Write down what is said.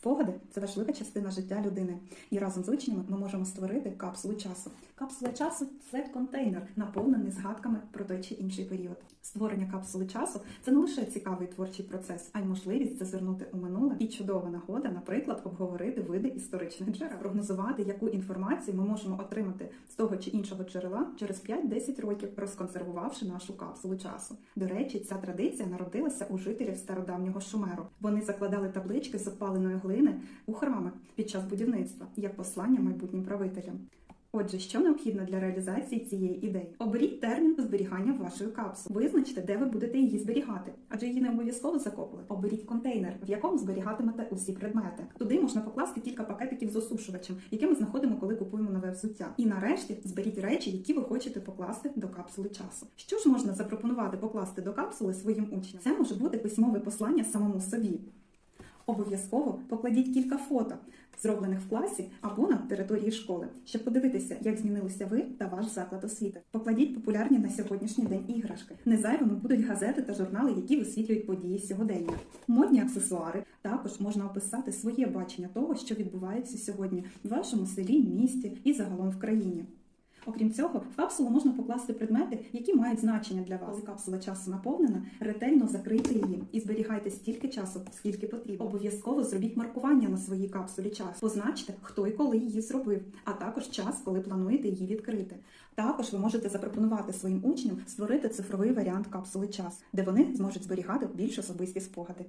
Спогади це важлива частина життя людини, і разом з учнями ми можемо створити капсулу часу. Капсула часу це контейнер, наповнений згадками про той чи інший період. Створення капсули часу це не лише цікавий творчий процес, а й можливість зазирнути у минуле і чудова нагода, наприклад, обговорити види історичних джерел, прогнозувати, яку інформацію ми можемо отримати з того чи іншого джерела через 5-10 років, розконсервувавши нашу капсулу часу. До речі, ця традиція народилася у жителів стародавнього Шумеру. Вони закладали таблички з опаленої глини у храми під час будівництва як послання майбутнім правителям. Отже, що необхідно для реалізації цієї ідеї? Оберіть термін зберігання вашої капсули. Визначте, де ви будете її зберігати, адже її не обов'язково закопувати. Оберіть контейнер, в якому зберігатимете усі предмети. Туди можна покласти кілька пакетиків з осушувачем, які ми знаходимо, коли купуємо нове взуття. І нарешті зберіть речі, які ви хочете покласти до капсули часу. Що ж можна запропонувати покласти до капсули своїм учням? Це може бути письмове послання самому собі. Обов'язково покладіть кілька фото, зроблених в класі або на території школи, щоб подивитися, як змінилися ви та ваш заклад освіти. Покладіть популярні на сьогоднішній день іграшки. Незайвими будуть газети та журнали, які висвітлюють події сьогодення. Модні аксесуари також можна описати своє бачення того, що відбувається сьогодні в вашому селі, місті і загалом в країні. Окрім цього, в капсулу можна покласти предмети, які мають значення для вас. Коли капсула часу наповнена, ретельно закрийте її і зберігайте стільки часу, скільки потрібно. Обов'язково зробіть маркування на своїй капсулі часу. Позначте, хто і коли її зробив, а також час, коли плануєте її відкрити. Також ви можете запропонувати своїм учням створити цифровий варіант капсули часу, де вони зможуть зберігати більш особисті спогади.